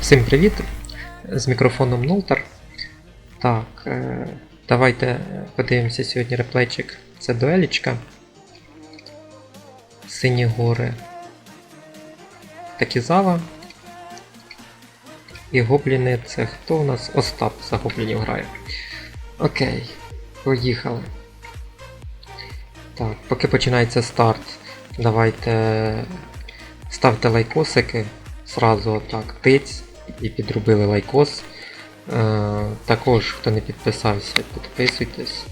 Всім привіт! З мікрофоном Нолтер. Так, е, давайте подивимося сьогодні реплейчик. Це дуелічка. Сині гори. Такізава. І гобліни це хто у нас? Остап за гоблінів грає. Окей, поїхали. Так, поки починається старт, давайте ставте лайкосики. Сразу отак тиць і підробили лайкос. Е, також, хто не підписався, підписуйтесь.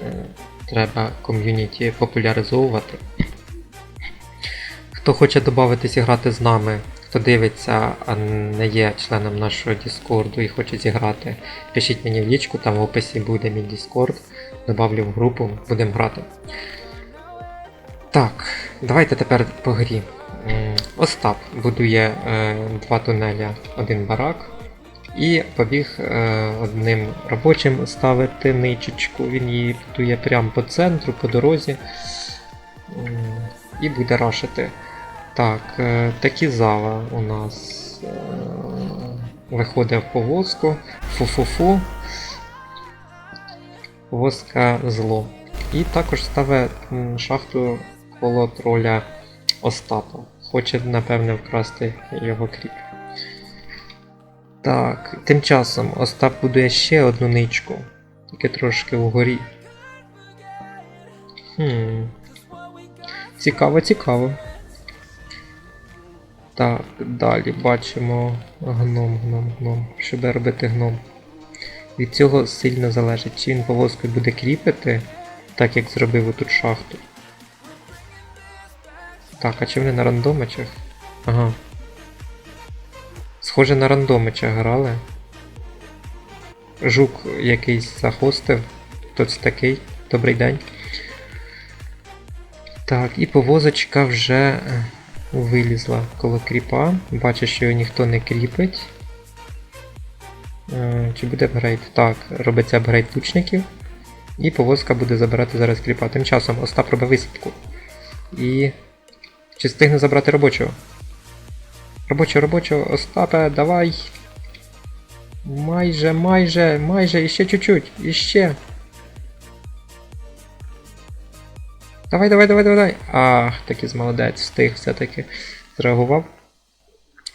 Е, треба ком'юніті популяризовувати. Хто хоче додатись і грати з нами, хто дивиться, а не є членом нашого Діскорду і хоче зіграти, пишіть мені в лічку, там в описі буде мій Діскорд. Добавлю в групу, будемо грати. Так, давайте тепер по грі. Остап будує е, два тунеля, один барак. І побіг е, одним робочим ставити ничечку. Він її будує прямо по центру, по дорозі. І буде рашити. Так, е, такі зала у нас е, виходить в повозку. Фу-фу-фу. Воска зло. І також ставить шахту коло троля Остапа. Хоче, напевне, вкрасти його кріп. Так, тим часом Остап будує ще одну ничку, тільки трошки вгорі. Хм. Цікаво, цікаво. Так, далі бачимо гном, гном, гном. Що буде робити гном? Від цього сильно залежить, чи він повозкою буде кріпити, так як зробив отут шахту. Так, а чи вони на рандомичах? Ага. Схоже на рандомичах грали. Жук якийсь захостив. Хто це такий? Добрий день. Так, і повозочка вже е, вилізла коло кріпа. Бачу, що його ніхто не кріпить. Е, Чи буде апгрейд? Так, робиться апгрейд лучників. І повозка буде забирати зараз кріпа. Тим часом Остап робить висадку. І. Чи встигне забрати робочого? Робочого, робочого, Остапе, давай. Майже, майже, майже, іще чуть-чуть, іще. Давай, давай, давай, давай. Ах, таки з молодець, встиг все-таки зреагував.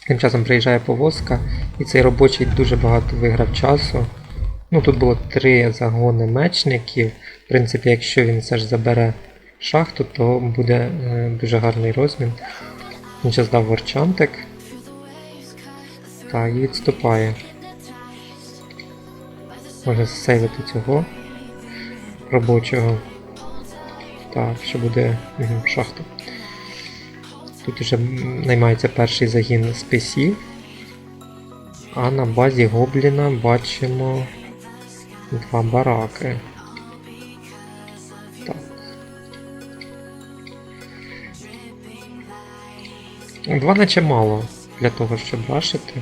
Тим часом приїжджає повозка, і цей робочий дуже багато виграв часу. Ну, тут було три загони мечників. В принципі, якщо він все ж забере шахту, то буде е, дуже гарний розмін. Він зараз дав ворчантик. Так, і відступає. Може засейвити цього робочого. Так, що буде шахта. Тут вже наймається перший загін списів. А на базі Гобліна бачимо два бараки. Два наче мало для того, щоб бачити.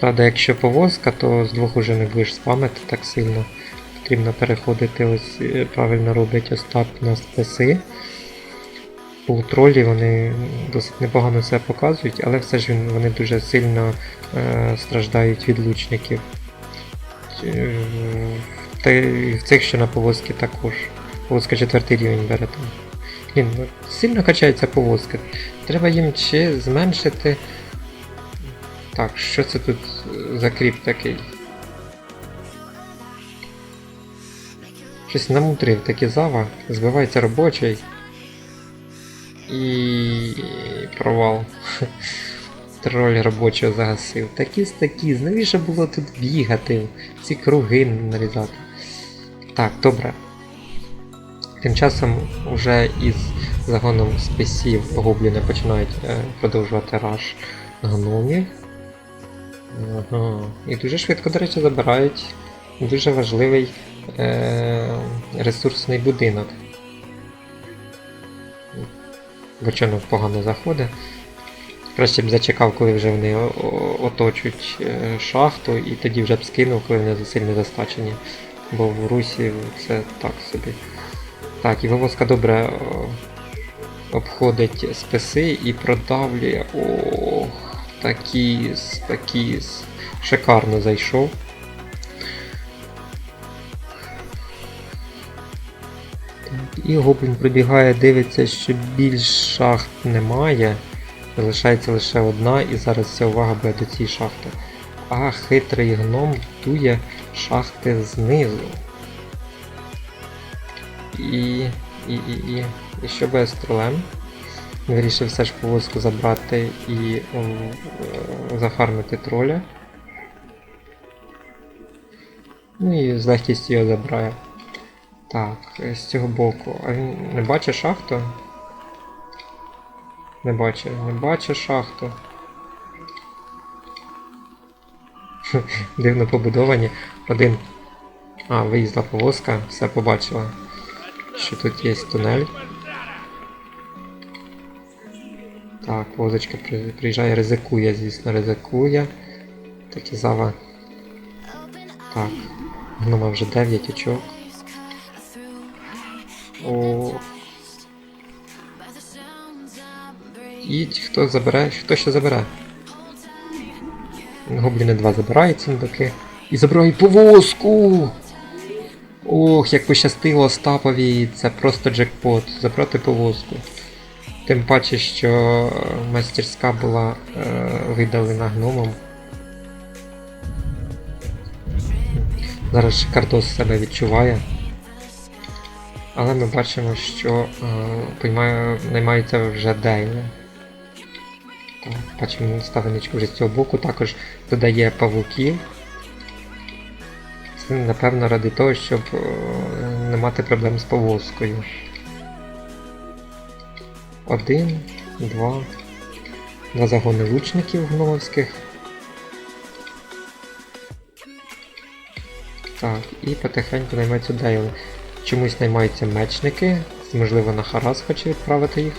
Правда, якщо повозка, то з двох уже не будеш спамити так сильно. Потрібно переходити, ось е, правильно робить Остап на списи. Полутролі вони досить непогано себе показують, але все ж вони дуже сильно е, страждають від лучників. Е, в цих, що на повозки також. Повозка четвертий рівень бере там. Блін, ну, сильно качається повозка. Треба їм чи зменшити. Так, що це тут за кріп такий? Щось намутрив такі зава, збивається робочий. І провал. Троль робочого загасив. Такі з такі, навіщо було тут бігати, ці круги нарізати. Так, добре. Тим часом вже із загоном списів гобліни починають е, продовжувати раш гномів. Ага. І дуже швидко, до речі, забирають дуже важливий е- ресурсний будинок. Бочонок погано заходить. Краще б зачекав, коли вже вони о- о- оточують е, шахту, і тоді вже б скинув, коли вони сильно застачені. Бо в Русі це так собі. Так, і вивозка добре обходить списи і продавлює. Ох. Такіс, такіс. Шикарно зайшов. І гоблін прибігає, дивиться, що більш шахт немає. Залишається лише одна, і зараз вся увага буде до цієї шахти. А хитрий гном дує шахти знизу. І. І, і, і, і що буде з тролем? Вирішив все ж повозку забрати і м, е, зафармити троля. Ну і з легкістю його забирає. Так, з цього боку. А він не бачить шахту? Не бачить, не бачить шахту. Дивно побудовані. Один. А, виїзда повозка, все побачила. Що тут є тунель. Так, возочка при- приїжджає, ризикує, звісно, ризикує. Так зава. Так. Ну Гнома вже 9 очок. О. І хто забере, хто ще забере? Гобліни 2 забирають сундуки. І забирають повозку! Ох, як пощастило Остапові, це просто джекпот. Забрати повозку. Тим паче, що мастерська була е, видалена гномом. Зараз Шикардос себе відчуває. Але ми бачимо, що е, наймаються вже Дейли. Бачимо ставиничку вже з цього боку, також додає павуків. Це напевно ради того, щоб е, не мати проблем з повозкою. Один, два. Два загони лучників гномовських. Так, і потихеньку наймаються дейли. Чомусь наймаються мечники, можливо на Харас хоче відправити їх.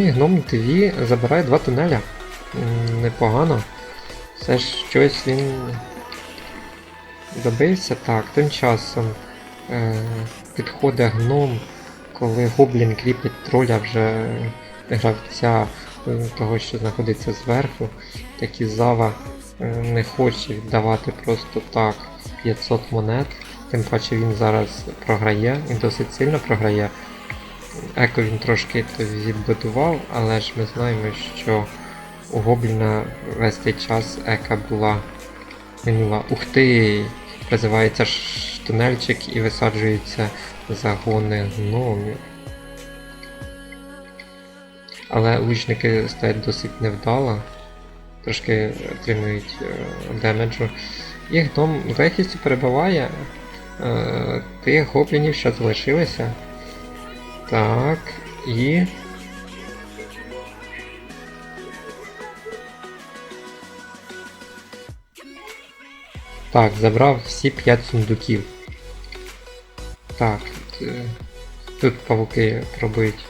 І гном ТВ забирає два тунеля. Непогано. Все ж щось він добився. Так, тим часом е, підходить гном, коли гоблін кріпить троля вже гравця е, того, що знаходиться зверху. Такі зава е, не хоче віддавати просто так 500 монет. Тим паче він зараз програє і досить сильно програє. Еко він трошки то відбудував, але ж ми знаємо, що у Гобліна весь цей час Ека була минула. Ух ти! Призивається ж тунельчик і висаджуються загони гномів. Але лучники стоять досить невдало. Трошки отримують е, демеджу. І гном з легкістю перебиває е, тих гоблінів, що залишилися. Так, і. Так, забрав всі 5 сундуків. Так, е, тут павуки пробують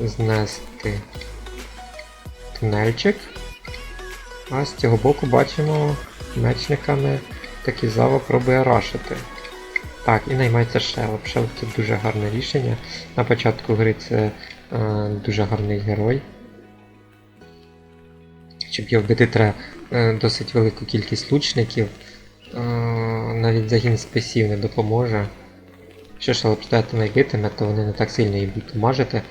знести тунельчик. А з цього боку бачимо мечниками такі зава пробує рашити. Так, і наймається Шелоп. Шелоп це дуже гарне рішення. На початку гри це е, дуже гарний герой. Щоб його вбити, треба е, досить велику кількість лучників. Е, навіть загін списів не допоможе. Якщо Шелоп стояти найбитиме, то вони не так сильно її будуть мажити.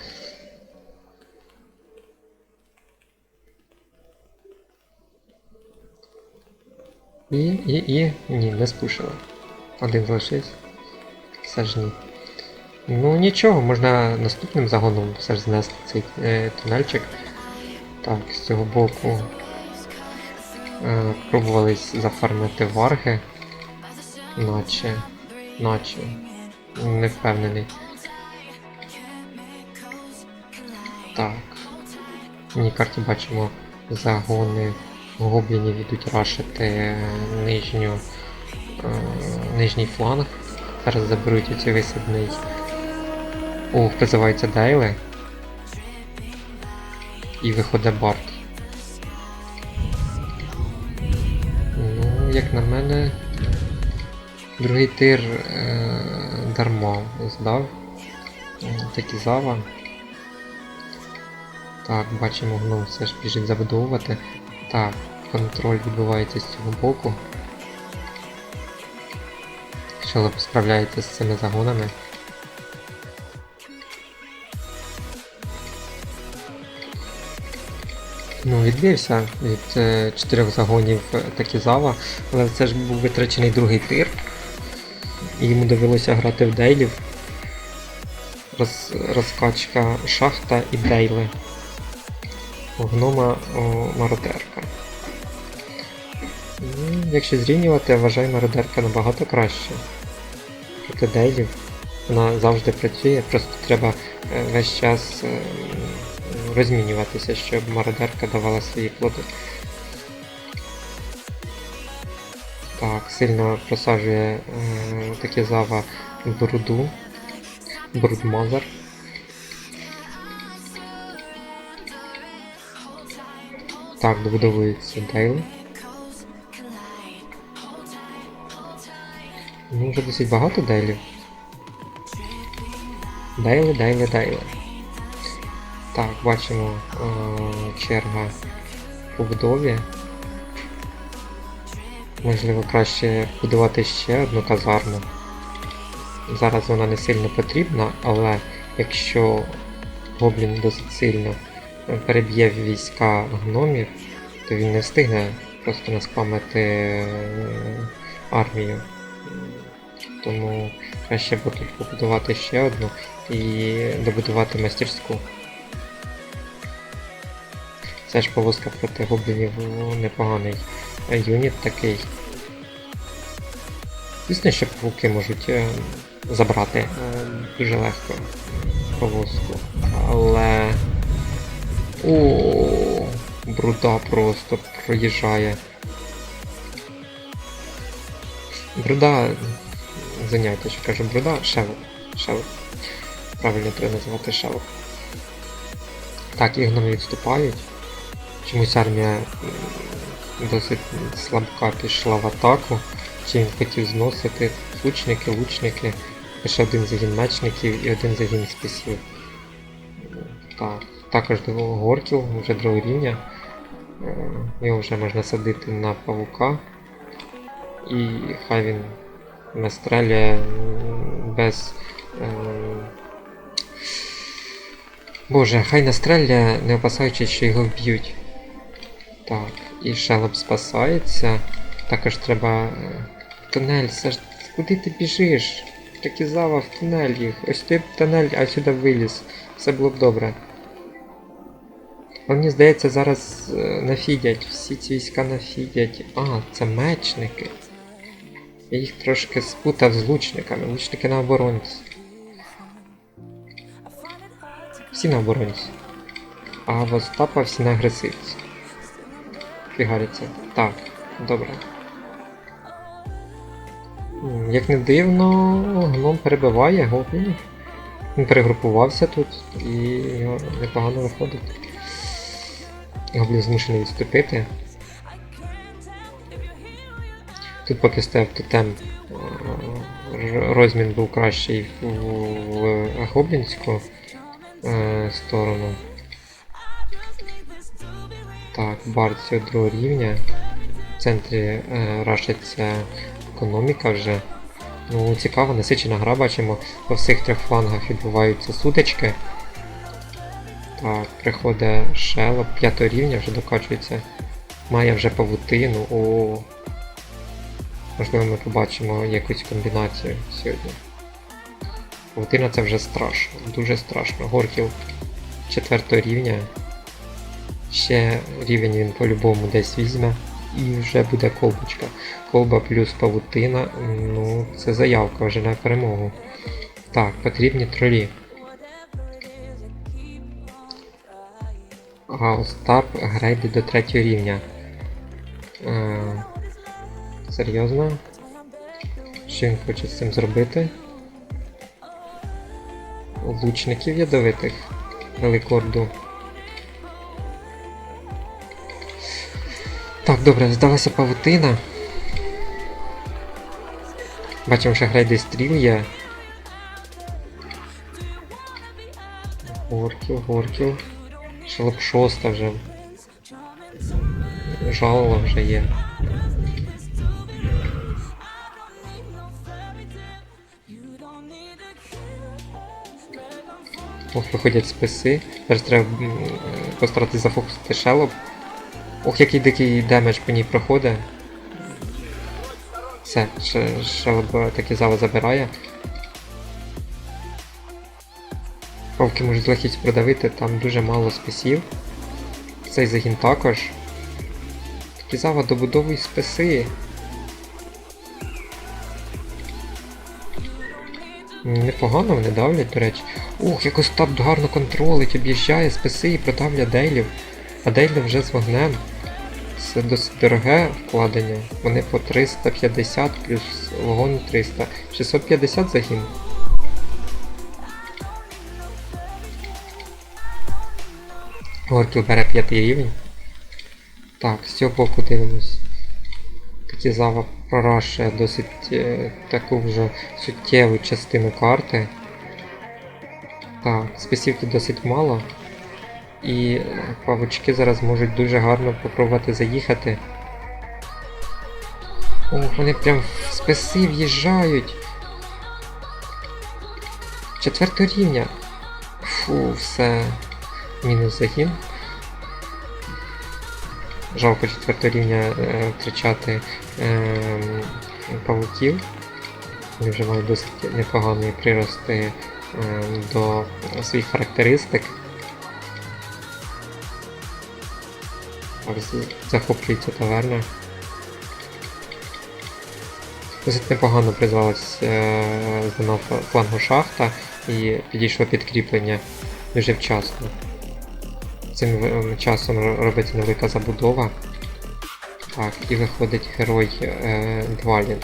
І, і, і. Ні, не спушили. Один залишився. Все ж ні. Ну нічого, можна наступним загоном все ж знести цей е, тунельчик. Так, з цього боку е, пробувались зафармити варги. Наче. Наче. Не впевнений. Так. В карті бачимо загони гоблінів ідуть рашити нижню, е, нижній фланг. Зараз заберуть оці висадний. О, призиваються Дейли. І виходить Барт. Ну, як на мене, другий тир е, дарма здав. М, Такізава. Так, бачимо, гном все ж біжить забудовувати. Так, контроль відбувається з цього боку. Шелеп справляється з цими загонами. Ну, відбився від е, чотирьох загонів е, Такізава, але це ж був витрачений другий тир. І йому довелося грати в Дейлів. Роз, розкачка шахта і Дейли. Гнома о, мародерка. Ну, якщо зрівнювати, вважаю мародерка набагато краще. Дейлів вона завжди працює, просто треба е, весь час е, розмінюватися, щоб мародерка давала свої плоди. Так, сильно просаджує е, таке зава бруду. Брудмазер. Так, добудовується Дейл. Ну, вже досить багато дейлів. Дейли, дейли, дейли. Так, бачимо е, черга по будові. Можливо, краще будувати ще одну казарму. Зараз вона не сильно потрібна, але якщо гоблін досить сильно переб'є війська гномів, то він не встигне просто наспамити е, армію. Тому краще буде побудувати ще одну і добудувати мастерську. Це ж повозка проти гоблінів непоганий юніт такий. Звісно, що пауки можуть е, забрати е, дуже легко повозку. Але. О, бруда просто проїжджає. Бруда. Заняття, що кажу, бруда, шевел. Шевел. Правильно треба називати шевел. Так, і гноми відступають. Чомусь армія досить слабка пішла в атаку. Чи він хотів зносити лучники, лучники, лише один загін мечників і один загін списів. Так, також до Горкіл, вже другого рівня. Е, Його вже можна садити на павука. І хай він настрелює без. е, Боже, хай настрелює, не опасаючись, що його вб'ють. Так, і шелеп спасається. Також треба. е, Тунель, ж. Куди ти біжиш? Такі зава в тунель їх. Ось ти б тунель, а сюди виліз. Все було б добре. Мені здається, зараз е, нафідять, всі ці війська нафідять. А, це мечники. Я їх трошки спутав з лучниками. Лучники на оборонці. Всі на оборонці. А Остапа всі на агресивці. Фігариться. Так, добре. Як не дивно, гном перебиває гоблінів. Він перегрупувався тут і його непогано виходить. Гоблін змушений відступити. Тут поки стояв тотем, е, розмін був кращий в, гоблінську е, сторону. Так, бар цього другого рівня. В центрі е, рашиться економіка вже. Ну, цікаво, насичена гра, бачимо, по всіх трьох флангах відбуваються сутички. Так, приходить шело, п'ятого рівня вже докачується. Має вже павутину. О. Можливо, ми побачимо якусь комбінацію сьогодні. Павутина це вже страшно, дуже страшно. Горкіл четвертого рівня. Ще рівень він по-любому десь візьме. І вже буде колбочка. Колба плюс павутина, ну, це заявка вже на перемогу. Так, потрібні тролі. А Остап грейди до третього рівня. Е, серйозно? Що він хоче з цим зробити? Лучників ядовитих. Велику орду. Так, добре, здалася павутина. Бачимо, що грейди стріл є. Горків, горків. Шелеп шоста вже. Жалова вже є. Ох, виходять списи. Зараз треба постаратись зафокусити шелоп. Ох, який дикий демедж по ній проходить. Все, ше- шелоп е, таки зала забирає. Павки можуть з легкістю продавити, там дуже мало списів. Цей загін також. Такізава добудовуй списи. Непогано вони давлять, до речі. Ух, як Остап гарно контролить, об'їжджає списи і продавлює дейлів. А дейли вже з вогнем. Це досить дороге вкладення. Вони по 350 плюс вогонь 300. 650 загін. Горкіл бере п'ятий рівень. Так, з цього боку дивимось. Катізава прорашує досить е, таку вже суттєву частину карти. Так, списівки досить мало. І е, павучки зараз можуть дуже гарно попробувати заїхати. Ох, вони прям в списи в'їжджають. Четвертого рівня. Фу, все. Мінус загін. Жалко четвертого рівня е, втрачати е, павуків. Вони вже мають досить непоганий прирости е, до своїх характеристик. Захоплюється таверна. Досить непогано призвалась е, з флангу шахта і підійшло підкріплення дуже вчасно. Цим часом робиться невелика забудова. Так, і виходить герой е, Двалін.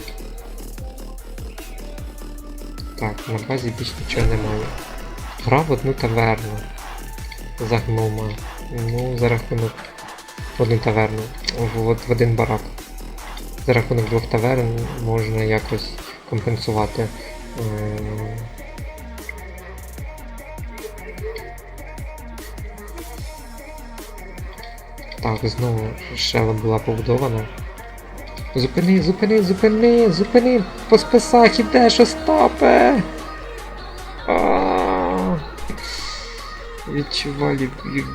Так, на базі більш нічого немає. Грав в одну таверну за гнома. Ну, за рахунок в одну таверну. От в один барак. За рахунок двох таверн можна якось компенсувати. Е, Так, знову шела була побудована. Зупини, зупини, зупини, зупини! По списах ідеш, Остапе! Відчуваю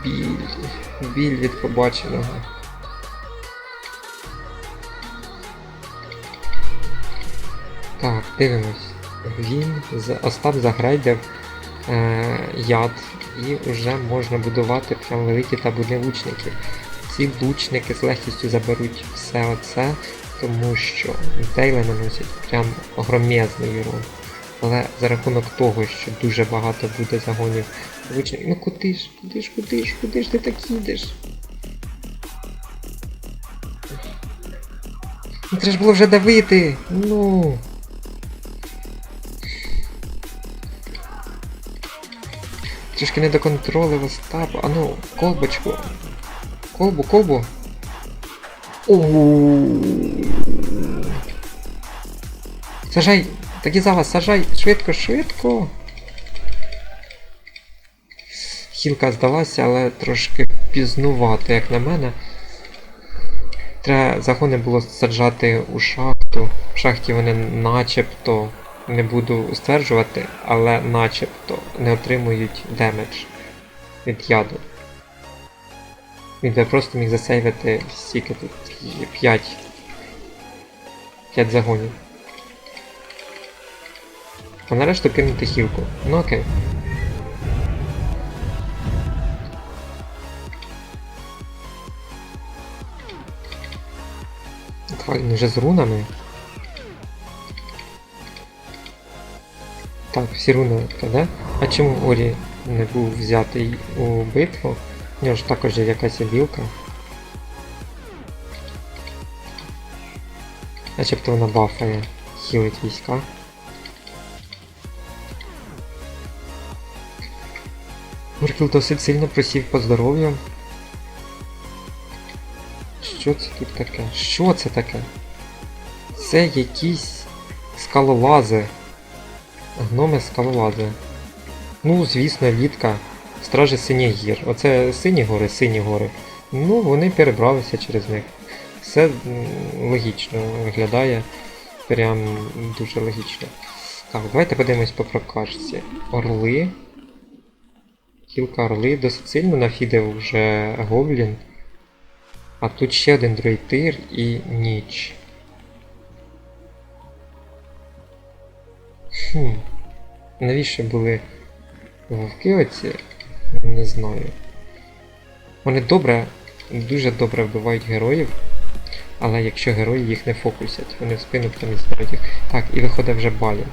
біль. Біль від побаченого. Так, дивимось. Він Остап заграйдив е, яд і вже можна будувати прям великі табуни лучників. Ці лучники з легкістю заберуть все оце, тому що дейли наносять прям огромезний урон. Але за рахунок того, що дуже багато буде загонів лучників. Ну куди ж, куди ж, куди ж, куди ж ти так їдеш? Ну треба ж було вже давити! Ну. Трішки не доконтролив Остап. А ну, колбочку. Колбу. Оу. Сажай, Тагізава, сажай, швидко, швидко. Хілка здалася, але трошки пізнувато, як на мене. Треба загони було саджати у шахту. В шахті вони начебто, не буду стверджувати, але начебто не отримують демедж від яду. Він би просто міг засейвити стільки тут 5. 5 загонів. А нарешті кинути хілку. Ну окей. Давай, він вже з рунами. Так, всі руни да? А чому Орі не був взятий у битву? Нього ж також є якась білка. Начебто вона бафає, хілить війська. Муркіл досить сильно просів по здоров'ю. Що це тут таке? Що це таке? Це якісь скалолази. Гноми скалолази. Ну, звісно, літка. Стражі синіх гір. Оце сині гори, сині гори. Ну, вони перебралися через них. Все логічно виглядає. Прям дуже логічно. Так, давайте подивимось по прокачці. Орли. Кілка орли. Досить сильно нафідив вже гоблін. А тут ще один дройтир і ніч. Хм. Навіщо були вовки оці? Не знаю. Вони добре, дуже добре вбивають героїв, але якщо герої їх не фокусять, вони в спину прям і їх. Так, і виходить вже балін.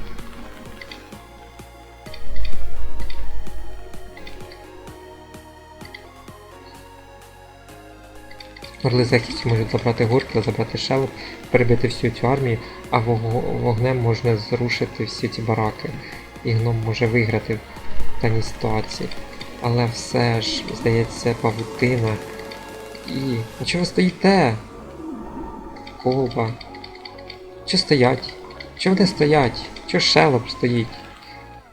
Орли захисті можуть забрати горки, забрати шелеп, перебити всю цю армію, а вогнем можна зрушити всі ці бараки. І гном може виграти в даній ситуації. Але все ж, здається, павутина. І. Ну чого ви стоїте? Колба. Чого стоять? Чого вони стоять? Чого шелеп стоїть?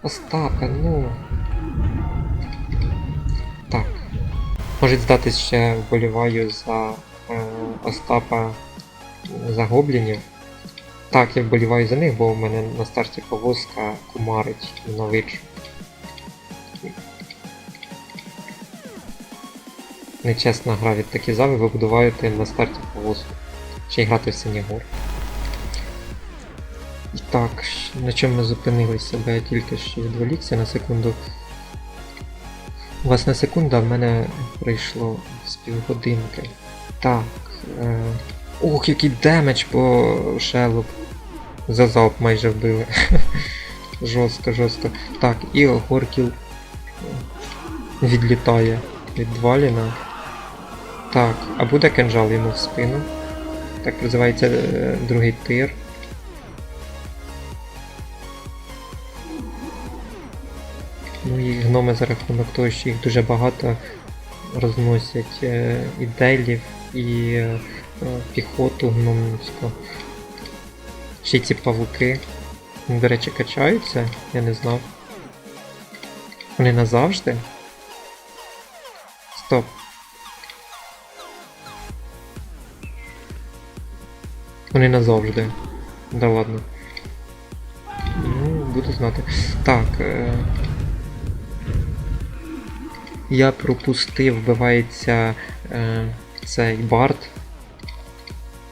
Остапе, ну. Так. Можуть здатись ще вболіваю за е, Остапа за гоблінів. Так, я вболіваю за них, бо в мене на старті повозка кумарить ненавиджу. Нечесна гра від такі зави, ви будуваєте на старті повозку. Ще й грати в Синігор. І так, на чому ми зупинилися, бо я тільки що відволікся на секунду. У вас на секунду, а в мене прийшло з півгодинки. Так. Е... Ох, який демедж по шелу. За залп майже вбили. жорстко, жорстко. Так, і Горкіл відлітає від Валіна. Так, а буде кинжал йому в спину. Так називається е, другий тир. Ну і гноми за рахунок того, що їх дуже багато розносять е, і делів, і е, е, піхоту гномівську. Ще й ці павуки. До речі, качаються, я не знав. Вони назавжди. Стоп. Вони назавжди. Да ладно. Ну, буду знати. Так. Е... Я пропустив, вбивається е... цей бард.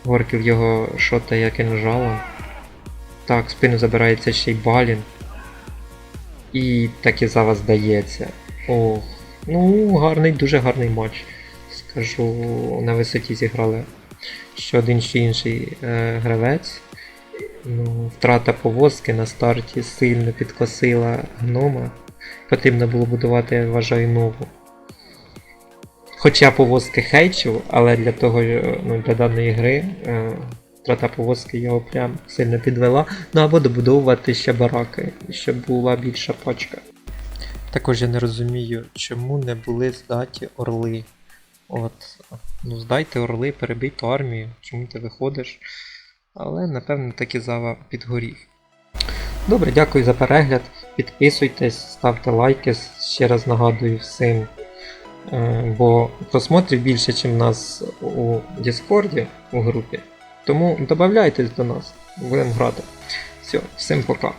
Горків його шота шотає кинжалом. Так, спину забирається ще й балін. І так і зараз здається. Ох. Ну, гарний, дуже гарний матч. Скажу, на висоті зіграли що один чи інший е, гравець. Ну, втрата повозки на старті сильно підкосила гнома. Потрібно було будувати, вважаю, нову. Хоча повозки хейчу, але для того, е, ну, для даної гри е, втрата повозки його прям сильно підвела. Ну або добудовувати ще бараки, щоб була більша пачка. Також я не розумію, чому не були здаті орли. От, ну здайте орли, перебий ту армію, чому ти виходиш. Але напевно таки зава підгорів. Добре, дякую за перегляд. Підписуйтесь, ставте лайки. Ще раз нагадую всім. Е, Бо просмотрів більше, ніж в нас у Діскорді у групі. Тому додавайтесь до нас, будемо грати. Все, всім пока.